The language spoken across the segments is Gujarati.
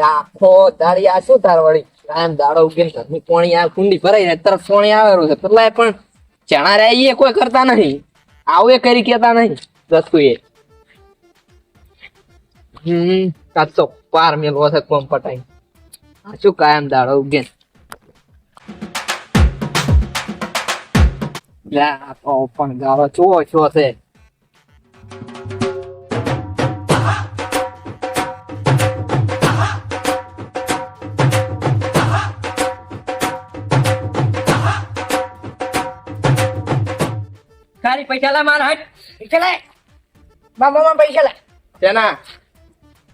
આખો તારી આ શું તાર વળી? કાયમ દાડો ઉગીને ઘરની પોણી આ કુંડી ભરાઈ જાય તરફ પોણી આવેલું છે. પેલા પણ ચણા રે કોઈ કરતા નહીં. આવું એ કરી કેતા નહીં દસકુ એ હમ કાચો પાર મેલવો છે કોમ પટાઈ. આ શું કાયમ દાડો ઉગે પણ ગાળો ચો છો છે. પૈસા લા મારા હટ. પૈસા લે. મામા માં પૈસા લે. તેના.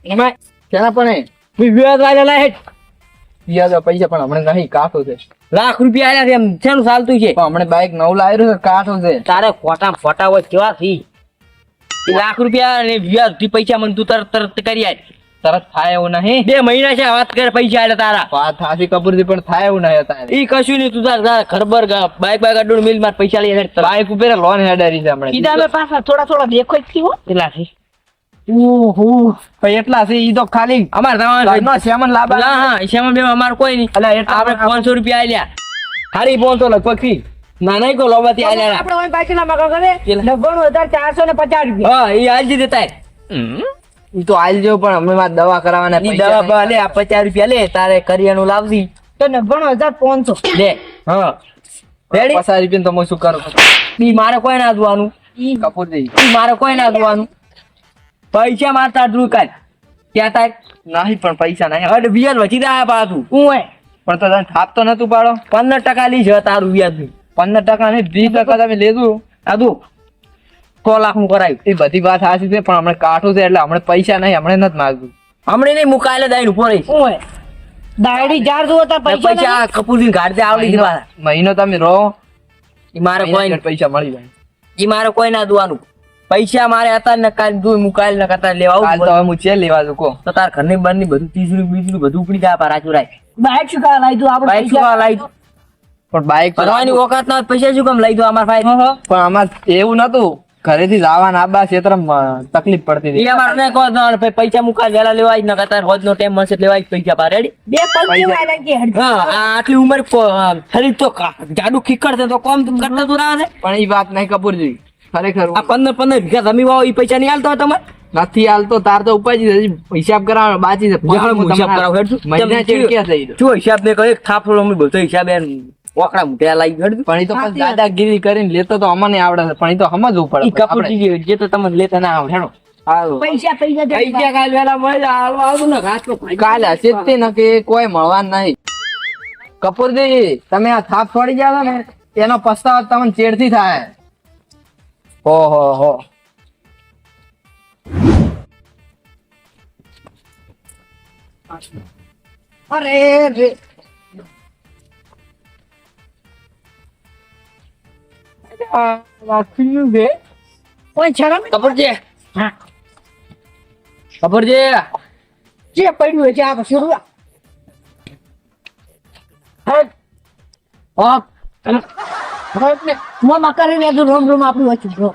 એમાં? તેના પણ વ્યાજ વાળા લે હેટ પિયા પૈસા પણ હમણાં નહીં કાઠો છે. લાખ રૂપિયા આવ્યા છે એમ. શેનું ચાલતું છે? પણ હમણાં બાઈક નવું લાવ્યું છે કાઠો છે. તારે ખોટા ફોટા હોય કેવા થી લાખ રૂપિયા અને વ્યાજથી પૈસા મને તું તરત તરત કરી આય તરત થાય એવું નહીં. બે મહિના છે વાત કરે પૈસા આલે તારા. વાત હાસી કપૂરથી પણ થાય એવું નહીં અત્યારે. ઈ કશું નહીં તું તાર તાર ખરબર બાઈક બાઈક અડું મિલમાં પૈસા લઈ હેડ બાઈક ઉપર લોન હેડારી છે હમણાં કીધા મે પાછા થોડા થોડા દેખો જ થયો. કેટલા થી ઓહો. ભાઈ એટલા છે ઈ તો ખાલી અમાર તમાર સેમન લાભ હા હા એશામાં બે અમાર કોઈ નહીં. અલા એટલા આપણે પાંચસો રૂપિયા આલ્યા. ખાલી બોલતો લગભગથી. ના નહીં કો લોબાથી આલ્યા. આપણે ઓય પાછળના મગા કરે કેટલા? નવ્વાણું હજાર ચારસો ને પચાસ રૂપિયા. હા એ આલજી દેતા તો આલજો પણ અમે માં દવા કરાવવાના પૈસા દવા નહીં. લે આ પચાસ રૂપિયા લે તારે કરિયાણું લાવજી. તો નવ્વાણું હજાર પાંચસો. લે. હા. રેડી પચાસ રૂપિયા તમે શું કરો? બી મારે કોઈ ના જોવાનું. કપૂરજી ઈ મારે કોઈ ના જોવાનું. પૈસા મારતા દૂર કાઢ ત્યાં તાર નહીં પણ પૈસા નહીં. અડ વ્યાજ વધી રહ્યા પાછું. હું હે પણ તો તને થાપ તો નતું પાડો. પંદર ટકા લઈ છે તારું વ્યાજ પંદર ટકા નહીં વીસ ટકા તમે લેજો. આ તું સો લાખનું કરાયું. એ બધી વાત સાચી છે પણ હમણાં કાઠું છે એટલે હમણાં પૈસા નહીં હમણાં નથી માગતું. હમણે નહીં મુકાયેલા દાઈ ઉપર રહીશ હે દાયડી જાર જો તો પૈસા પૈસા કપૂરજી ગાડતે આવડી ગઈ મહિનો તમે રહો. ઈ મારે કોઈ પૈસા મળી જાય. ઈ મારે કોઈ ના દુવાનું પૈસા મારે હતા ને કાલ દુઈ મુકાયેલ ને કતા લેવા કાલ આવું તો હવે હું ચેલ લેવા દઉં કો તો તાર ઘરની બહારની બધું ત્રીસરું બીજરું બધું ઉપડી જાય પારા ચોરાય બાઈક શું કામ લાવી દઉં? આપણે બાઈક શું કામ લાવી પણ બાઈક ભરવાની ઓકાત ના પૈસા શું કામ લઈ દો અમાર ફાઈલ પણ આમાં એવું નતું. ઘરેથી લાવા ના બા ક્ષેત્ર તકલીફ પડતી હતી. અમાર ને કહો તો ભાઈ પૈસા મુકા વેલા લેવાય ન કતા રોજ નો ટાઈમ મળશે લેવાય પૈસા પા રેડી બે પૈસા. કે હડ. હા આટલી ઉંમર ખરી તો જાડુ ખીકડ છે તો કોમ તું કરતા તું રહે પણ એ વાત નહીં કપૂરજી. ખરેખર આ પંદર પંદર વીઘા જમી વાવો એ પૈસા નહીં આલતો હોય તમારે? નથી હાલતો તાર તો ઉપાજી છે. હિસાબ કરાવવાનો બાકી છે. હિસાબ કરાવ હેડ મહિના ચેડ ક્યાં થઈ જો હિસાબ ને કહે થાપડો અમે બધો હિસાબ એમ ઓકડા મૂટ્યા લાગી ગયું પણ તો દાદાગીરી કરીને લેતો તો અમને આવડે છે પણ તો સમજવું પડે ઈ ગયું જે તો તમને લેતા ના આવડે હેડો. પૈસા પૈસા પૈસા કાલ વેલા મળે હાલવા આવતું ને ઘાસ તો હશે જ તે ને કોઈ મળવાનું નહીં. કપૂરજી તમે આ થાપ છોડી જાવ ને એનો પસ્તાવો તમને ચેડથી થાય. હો હો. અરે રે. કોઈ શરમ કપૂરજી હા કપૂરજી જે પડ્યું છે આ કશું રૂ. હટ. ઓફ હટ ને. મોં તું રોમ રોમ આપણું વચ્ચે રો.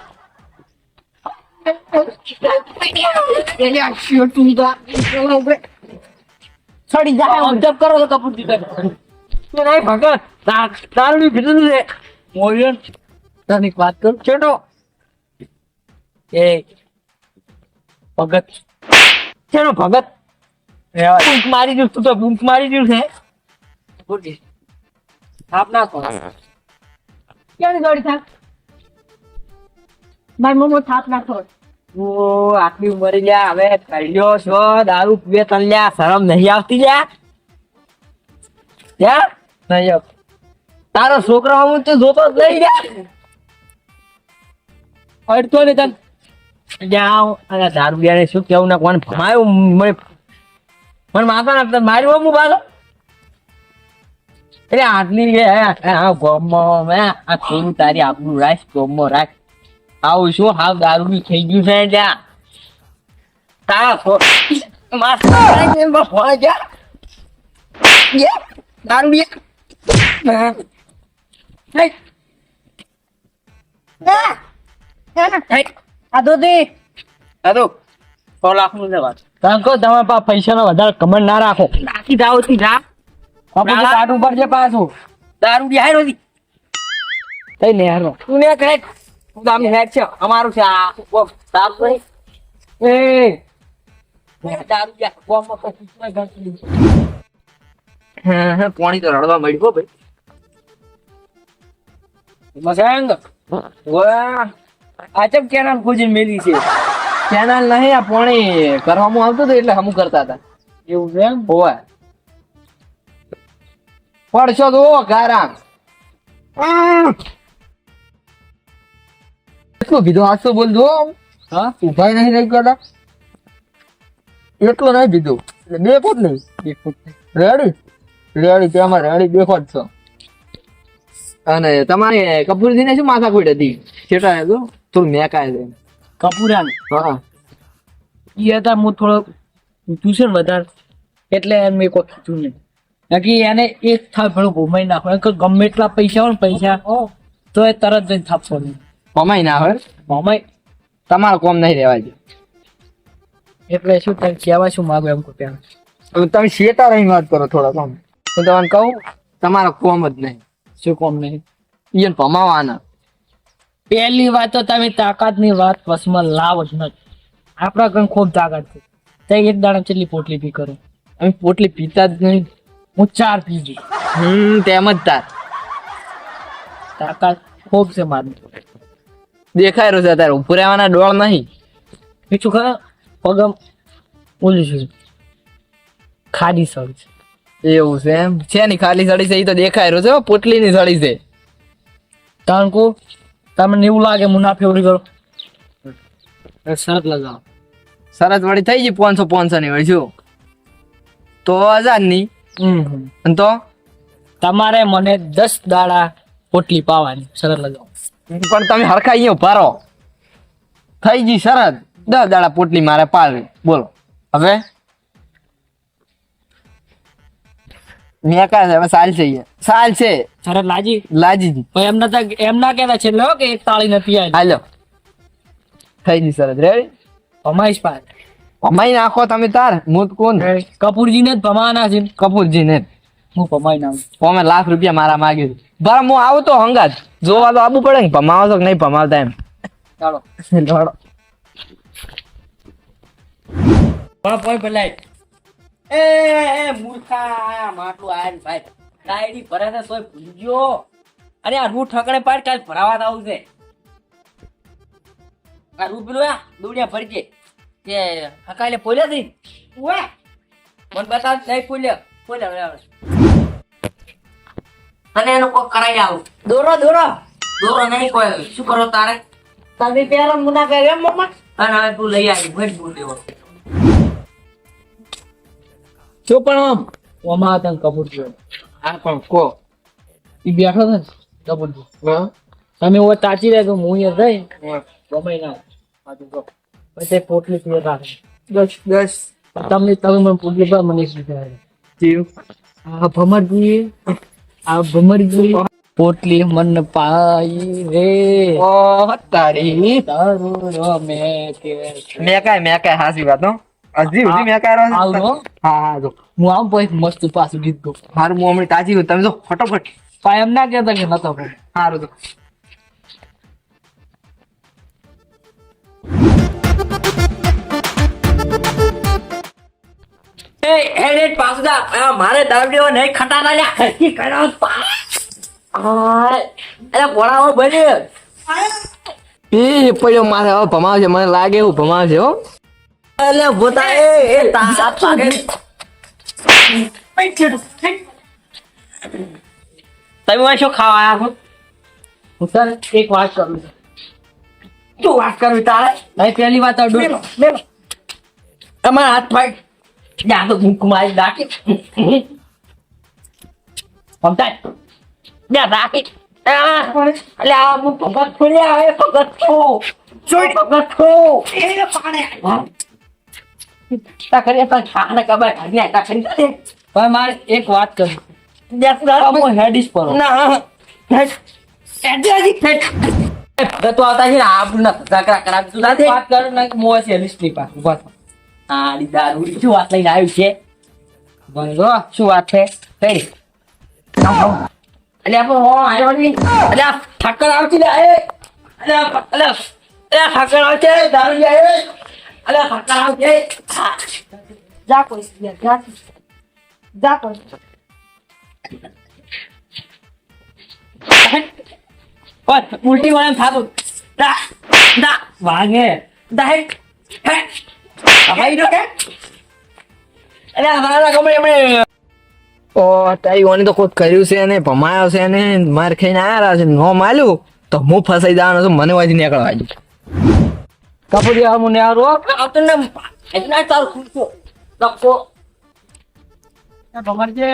એટલે આ શેઠું તો આ- સડી જાય. અબજબ કરો તો નહીં ભગત ભીતર છે મોયન તને એક વાત કરું. છેટો એ ભગત. છેનો ભગત. બૂંક મારી દઉં તું તો બૂંક મારી દઉં છે. આપ ના કહો ક્યાંની દોડી થાક મારી મમ્મો થાપ નાખો. ઓ આટલી ઉંમરે લ્યા હવે કડ્યો છો દારૂ પીવે તને લ્યા શરમ નહીં આવતી લ્યા. નહીં તારો છોકરો હું તો જોતો જ નહીં લ્યા. અડતો ને તન. લ્યા અને દારૂ લ્યા શું કેવું ના કોણ ભમાયું મને મને માથા ના મારી માર્યો હું બાલો એટલે આટલી આ ગોમમાં આ થોડું તારી આપણું રાખ, ગોમમાં રાખ. આવું શું? હાવ દારૂ બી થઈ ગયું છે ત્યાં. તારા માથા દારૂ યે. આ દો સો લાખનું લેવા તમે કહો તમારા પાસે પૈસા નો વધારે કમર ના રાખો. નાખી દાવથી જા. આપણે તો કાઢવું પડશે પાછું. દારૂ બિહાર હતી કઈ નહીં હારો તું ને કરે તું તો હેડ છે. અમારું છે આ બોમ સાફ કરી એ. દારૂ જા બોમ પછી હા હા પાણી તો રડવા મળ્યું ભાઈ. મસાંગ વાહ. આ ચમ કેનાલ ખોજીને મેલી છે. કેનાલ નહીં આ પાણી કરવામાં આવતું હતું એટલે હમું કરતા હતા. એવું છે એમ? હોવે. પડશો તો ગારામ. એટલું આસો બોલ દો હા. ઊભા નહીં રહી ગયા એટલો નહીં એટલે બે ફૂટ નહીં. બે ફૂટ રેડી? રેડી તેમાં રેડી બે ફૂટ છો. અને તમારે કપૂરજી ને શું માથાકૂટ હતી? છેટા તો? થોડું મેકાય છે કપૂરા હા. એ હતા હું થોડો ઊંચું છે ને વધારે એટલે મેં કોઈ કીધું નહીં. બાકી એને એક થાપ ભેળો ઘુમાઈ નાખો. એમ કે ગમે એટલા પૈસા હોય ને પૈસા તો એ તરત જઈને થાપશો નહીં. કમાઈ ના હોય? ઘુમાઈ તમારે કોમ નહીં રહેવા દે. એટલે શું તમે કહેવા શું માગો એમ ત્યાં તમે શેતા રહી વાત કરો થોડા કોમ હું તમને કહું તમારો કોમ જ નહીં. શું કોમ નહીં? એને ભમાવાના. પહેલી વાત તો તમે તાકાતની વાત વસમાં લાવ જ નથી આપણા ઘર ખૂબ તાકાત છે. તે એક દાણા કેટલી પોટલી પી કરો. અમે પોટલી પીતા જ નહીં. હું ચાર પી જઈ. હમ તેમ જ તાર. તાકાત ખૂબ છે મારી. દેખાય રહ્યું છે તારે ઉપર આવવાના ડોળ નહીં. બીજું ખરા? પગમ ઓલું છે. ખાલી સળ છે. એવું છે એમ? છે ની ખાલી સળી છે? એ તો દેખાય રહ્યું છે પોટલીની સળી છે. કારણ કે તમને એવું લાગે મુનાફે ઓરી કરો. શરત લગાવો. શરત વળી થઈ ગઈ પાંચસો પાંચસો ની વળી શું તો હજારની હમ. અને તો? તમારે મને દસ દાડા પોટલી પાવાની શરત લગાવો. પણ તમે હરખા અહીંયા ઊભા થઈ ગઈ શરત દસ દાડા પોટલી મારે પાડવી. બોલો. હવે? મેકા છે હવે સાલ છે. સાલ છે. લાજી. પણ એમ એમ ના કહેતા છે કે એક તાળી નથી આવી હાલો થઈ ગઈ શરત રેડી અમાઈશ નાખો તમે તાર. હું તો કપૂરજી ને જ ભમાવાના છે. કપૂરજી ને હું ભમાઈ નાખું. અમે લાખ રૂપિયા મારા માગ્યું બરા હું આવું તો હંગાત. જોવા તો આવવું પડે ને. ભમાવો કે નહીં ભમાવતા એમ. ચાલો. પણ પેલા એ મૂર્ખા માટલું આયન ભાઈ. ડાયરી ભરે છે તોય ભૂલી ગયો. અરે આ રૂ ઠકણે પાડ કાલ ભરાવા આવું છે. આ રૂ પેલું દોડિયા ભરી કે હકાલે પોલ્યા થી ઓએ મને બતાવ નહીં પોલ્યા પોલ્યા બરાબર અને એનો કોઈ કરાઈ આવું. દોરો દોરો. દોરો નહીં કોઈ. શું કરો તારે? તમે પેલા મુના કરે એમ મમ્મા? અને હવે તું લઈ આવી ભેટ બોલ શું પણ આમ ઓમાં હતા કપૂર આ પણ કો. ઈ બેઠો ને કપૂર હા? તમે ઓ તાચી રહ્યા તો હું અહીંયા જઈ ગમે ના પાછું જો. પછી પોટલી પીએ રાખે. દસ દસ તમને તમે મને પોટલી પર મને જીવ. આ ભમરજી આ ભમરજી પોટલી મન પાઈ રે. ઓ તારી. તારું મે કે મેકાય મેકાય હાસી વાત હો. હજી સુધી મેં છે? હો. હા જો. હું આમ પછી મસ્ત પાછું ગીત ગો મારું હું હમણાં તાજી તમે જો ફટોફટ. પણ એમ ના કહેતા કે નતો સારું તો એ મારે નહીં ખટાના લ્યા. હરકી કરાવ અરે ઘોડાઓ બને. એ પડ્યો મારે હવે ભમાવશે. મને લાગે એવું ભમાવશે હો. એટલે ભૂતા એ એ તા હાથ પાકે તમે આ શું ખાવા આયા છો? હું સર એક વાત કરું છું. શું વાત કરું તારે? ભાઈ પહેલી વાત આ ડો- અમારા હાથ ફાઈટ જા તો ભૂખ મારી રાખી સમજાય? જા રાખી. એટલે આ હું ભગત થોડી આવે ભગત છું. ભગત છું. તા કરી તા ખાને કબાય ખાને તા પણ મારે એક વાત કરવી જા તા પર. ના એડ્રેસ ભગત આવતા છે ને આપણને ધકરા કરાવી તું ના વાત કરું ને હું હશે હેડીશ પાસે ઊભા થા. આડી દારૂડી શું વાત લઈને આવ્યું છે? શું વાત છે? કઈ એટલે આપણે હો આવ્યો નહીં ઠાકર આવતી લે ઠાકર દારૂ લે ઠાકર આવશે હા. જા કોઈ જા જા કોઈ ઓય, ઉલટી વાળા થાતું દા દા વાગે દા હે હે ભાઈ નો કે એટલે અમારા ગમે એમણે ઓ તારી ઓને તો કોઈ કર્યું છે ને ભમાયો છે ને માર ખાઈને આવ્યા છે નો માલ્યું તો હું ફસાઈ જવાનો છું મને વાંચી નીકળવા કપૂરી આમ ને આરો આવતો ને એટલા તાર ખુરશો લખો ભમર છે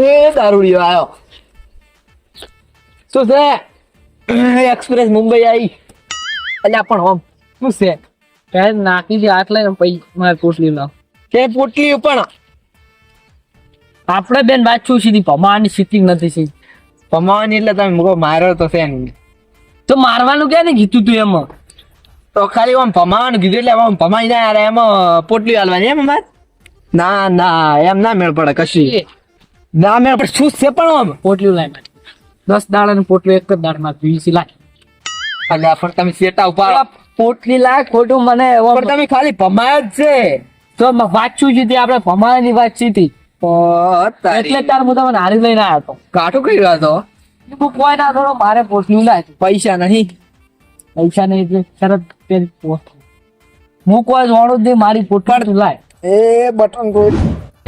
એ દારૂડિયો આવ્યો શું છે એક્સપ્રેસ મુંબઈ આવી અલ્યા પણ ઓમ શું છે કઈ નાખી દે આટલે મારે પોટલી લાવ કે પોટલી પણ આપણે બેન વાંચવું સીધી ભમાવાની સિટિંગ નથી સી પમાની એટલે તમે માર્યો તો છે તો મારવાનું ક્યાં ને કીધું તું એમાં તો ખાલી આમ ભમાવાનું કીધું એટલે આમ ભમાઈ ના યાર એમ પોટલી હાલવાની એમ અમાર? ના ના એમ ના મેળ પડે કશી. ના મેળ પડે શું છે પણ આમ? પોટલી લાય દસ દાડા ને પોટલી એક જ દાડમાં વીસી લાખ અલ્યા પણ તમે સેટા ઉપર પોટલી લાખ ખોટું મને પણ તમે ખાલી ભમાય જ છે. તો મ- વાંચવું જ હતી આપણે ભમાવાની વાત તારી. એટલે તાર હું તમને હારી લઈને આવ્યો હતો. કાઠું કર્યું હતો? કોઈ ના થોડો મારે પોટલી લાય પૈસા નહીં. પૈસા નહીં એટલે શરત હું કોઈ જોડું જ નહીં મારી પોટલી લાય. એ બટન કોઈ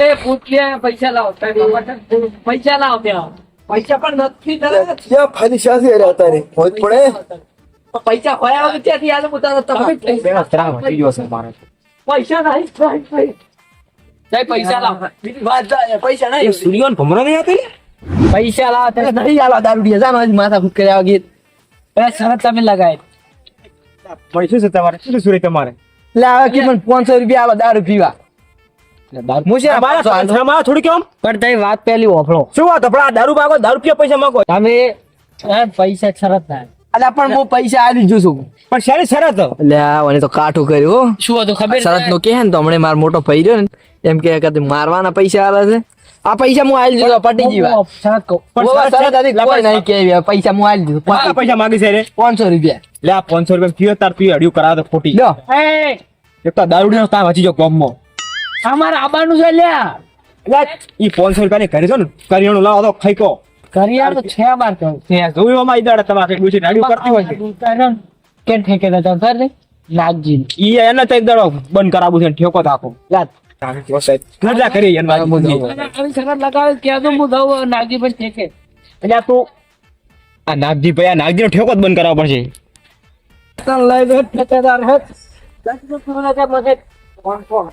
એ પૂછ્યા પૈસા લાવો. પૈસા લાવો ત્યાં. પૈસા પણ નથી તારે. ક્યાં ફરી શાથી અરે અત્યારે? હોય પડે? પૈસા ખોયા વગર ત્યાંથી આજે પોતાનો તમારે પૈસા. નહીં પૈસા લાવો. બીજી વાત જાય, પૈસા નહીં સૂર્યન ભમરો નહીં હતી પૈસા લાવો ત્યાં. નહીં આલો દારૂ જાનો માથા કૂટ કર્યા ગીત શરત તમે લગાય પૈસા છે તમારે? શું સૂર્ય તમારે? એટલે આવે કે મને પાંચસો રૂપિયા આલો દારૂ પીવા. હું છે મારા પાંચસો આલો. સંસારમાં થોડી કેમ પણ તમે વાત પેલી ઓફળો શું વાત આપડા દારૂ માગો દારૂ પીવા પૈસા માગો? તમે પૈસા શરત થાય અલ્યા પણ હું પૈસા આલી જ છું. પણ શાની શરત? એટલે મને તો કાઠું કર્યું શું હતું ખબર શરતનું કે ને તો હમણે મારો મોટો ભાઈ રહ્યો ને એમ કે કદી મારવાના પૈસા આવે છે. આ પૈસા હું આલી દીધો પટી જીવા શરત કહું. પણ શરત હતી, કોઈ નહીં કે પૈસા હું આલી દીધો. કેટલા પૈસા માંગી છે રે. પાંચસો રૂપિયા. લે આ પાંચસો રૂપિયા પીવે તાર પીવે અડ્યું કરાવે તો ખોટી. લો એ એક તો દારૂડીનો નો તાવ વચી જો ગામમાં. અમાર આબાનું છે લે. લે ઈ પાંચસો રૂપિયા ને કરી દો ને કરિયાણું લાવો તો ખાઈ કો. કરિયાણું છે બાર કહું જોયું એમાં ઈ દાડે તમારે ડૂસી અડિયું કરતી હોય છે. કે ઠેકેદાર તો નહીં નાગજી ઈ એને તો એક દાડો બંધ કરાવું છે ને ઠેકો થાકો લાત. ઘરડા કરી એના વાગી. લગાવે કે તો હું દઉં નાગજી પણ ઠેકે એટલે આ તું આ નાગજી ભાઈ આ નાગજી નો ઠેકો જ બંધ કરાવવો પડશે. લઈ લે ઠેકેદાર હે. દસ રૂપિયા મને કોણ કોણ?